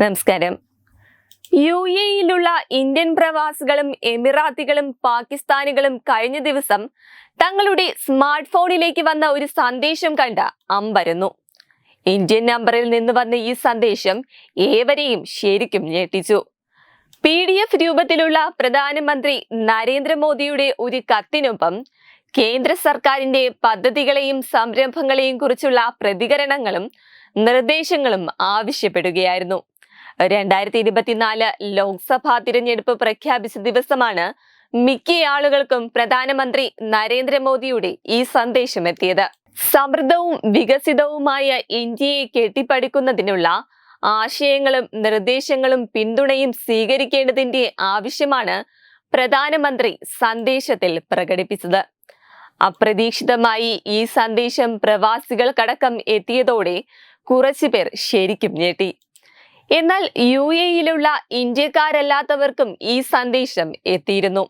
നമസ്കാരം. U എയിലുള്ള Indian പ്രവാസികളും എമിറാത്തികളും പാകിസ്ഥാനികളും കഴിഞ്ഞ ദിവസം തങ്ങളുടെ സ്മാർട്ട് ഫോണിലേക്ക് വന്ന ഒരു സന്ദേശം കണ്ട അമ്പരന്നു ഇന്ത്യൻ നമ്പറിൽ നിന്ന് വന്ന ഈ സന്ദേശം ഏവരെയും ശരിക്കും ഞെട്ടിച്ചു. പി ഡി എഫ് രൂപത്തിലുള്ള പ്രധാനമന്ത്രി നരേന്ദ്രമോദിയുടെ ഒരു കത്തിനൊപ്പം കേന്ദ്ര സർക്കാരിന്റെ പദ്ധതികളെയും സംരംഭങ്ങളെയും കുറിച്ചുള്ള പ്രതികരണങ്ങളും നിർദ്ദേശങ്ങളും ആവശ്യപ്പെടുകയായിരുന്നു. രണ്ടായിരത്തി ഇരുപത്തിനാല് ലോക്സഭാ തിരഞ്ഞെടുപ്പ് പ്രഖ്യാപിച്ച ദിവസമാണ് മിക്ക ആളുകൾക്കും പ്രധാനമന്ത്രി നരേന്ദ്രമോദിയുടെ ഈ സന്ദേശം എത്തിയത്. സമൃദ്ധവും വികസിതവുമായ ഇന്ത്യയെ കെട്ടിപ്പടുക്കുന്നതിനുള്ള ആശയങ്ങളും നിർദ്ദേശങ്ങളും പിന്തുണയും സ്വീകരിക്കേണ്ടതിന്റെ ആവശ്യമാണ് പ്രധാനമന്ത്രി സന്ദേശത്തിൽ പ്രകടിപ്പിച്ചത്. അപ്രതീക്ഷിതമായി ഈ സന്ദേശം പ്രവാസികൾക്കടക്കം എത്തിയതോടെ കുറച്ചുപേർ ശരിക്കും ഞെട്ടി. എന്നാൽ യു എയിലുള്ള ഇന്ത്യക്കാരല്ലാത്തവർക്കും ഈ സന്ദേശം എത്തിയിരുന്നു.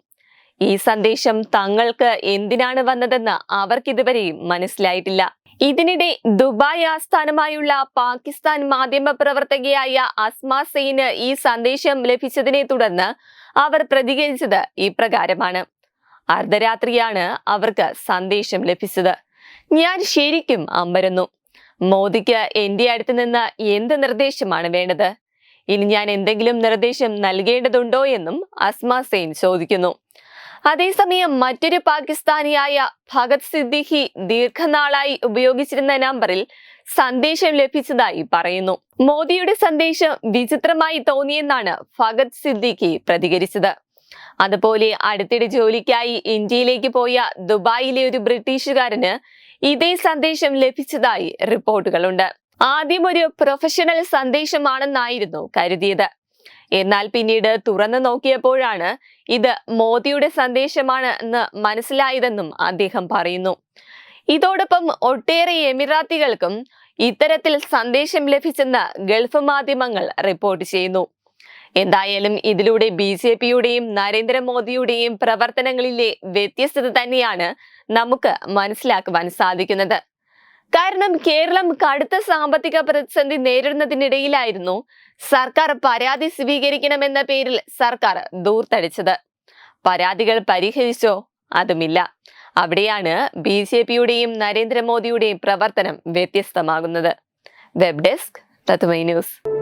ഈ സന്ദേശം തങ്ങൾക്ക് എന്തിനാണ് വന്നതെന്ന് അവർക്കിതുവരെയും മനസ്സിലായിട്ടില്ല. ഇതിനിടെ ദുബായ് ആസ്ഥാനമായുള്ള പാകിസ്ഥാൻ മാധ്യമ പ്രവർത്തകയായ അസ്മ സെയിന് ഈ സന്ദേശം ലഭിച്ചതിനെ തുടർന്ന് അവർ പ്രതികരിച്ചത് ഇപ്രകാരമാണ്. അർദ്ധരാത്രിയാണ് അവർക്ക് സന്ദേശം ലഭിച്ചത്. ഞാൻ ശരിക്കും അമ്പരന്നു. മോദിക്ക് എന്റെ അടുത്ത് നിന്ന് എന്ത് നിർദ്ദേശമാണ് വേണ്ടത്? ഇനി ഞാൻ എന്തെങ്കിലും നിർദ്ദേശം നൽകേണ്ടതുണ്ടോ എന്നും അസ്മ സെയിൻ ചോദിക്കുന്നു. അതേസമയം മറ്റൊരു പാകിസ്ഥാനിയായ ഭഗത് സിദ്ദിഖി ദീർഘനാളായി ഉപയോഗിച്ചിരുന്ന നമ്പറിൽ സന്ദേശം ലഭിച്ചതായി പറയുന്നു. മോദിയുടെ സന്ദേശം വിചിത്രമായി തോന്നിയെന്നാണ് ഭഗത് സിദ്ദിഖി പ്രതികരിച്ചത്. അതുപോലെ അടുത്തിടെ ജോലിക്കായി ഇന്ത്യയിലേക്ക് പോയ ദുബായിലെ ഒരു ബ്രിട്ടീഷുകാരന് ഇതേ സന്ദേശം ലഭിച്ചതായി റിപ്പോർട്ടുകളുണ്ട്. ആദ്യം ഒരു പ്രൊഫഷണൽ സന്ദേശമാണെന്നായിരുന്നു കരുതിയത്. എന്നാൽ പിന്നീട് തുറന്നു നോക്കിയപ്പോഴാണ് ഇത് മോദിയുടെ സന്ദേശമാണ് എന്ന് മനസ്സിലായതെന്നും അദ്ദേഹം പറയുന്നു. ഇതോടൊപ്പം ഒട്ടേറെ എമിറാത്തികൾക്കും ഇത്തരത്തിൽ സന്ദേശം ലഭിച്ചെന്ന് ഗൾഫ് മാധ്യമങ്ങൾ റിപ്പോർട്ട് ചെയ്യുന്നു. എന്തായാലും ഇതിലൂടെ ബി ജെ പിയുടെയും നരേന്ദ്രമോദിയുടെയും പ്രവർത്തനങ്ങളിലെ വ്യത്യസ്തത തന്നെയാണ് നമുക്ക് മനസ്സിലാക്കുവാൻ സാധിക്കുന്നത്. കാരണം കേരളം കടുത്ത സാമ്പത്തിക പ്രതിസന്ധി നേരിടുന്നതിനിടയിലായിരുന്നു സർക്കാർ പരാതി സ്വീകരിക്കണമെന്ന പേരിൽ സർക്കാർ ദൂർത്തടിച്ചത്. പരാതികൾ പരിഹരിച്ചോ അതുമില്ല. അവിടെയാണ് ബി ജെ പിയുടെയും നരേന്ദ്രമോദിയുടെയും പ്രവർത്തനം വ്യത്യസ്തമാകുന്നത്. Web desk Tatva news.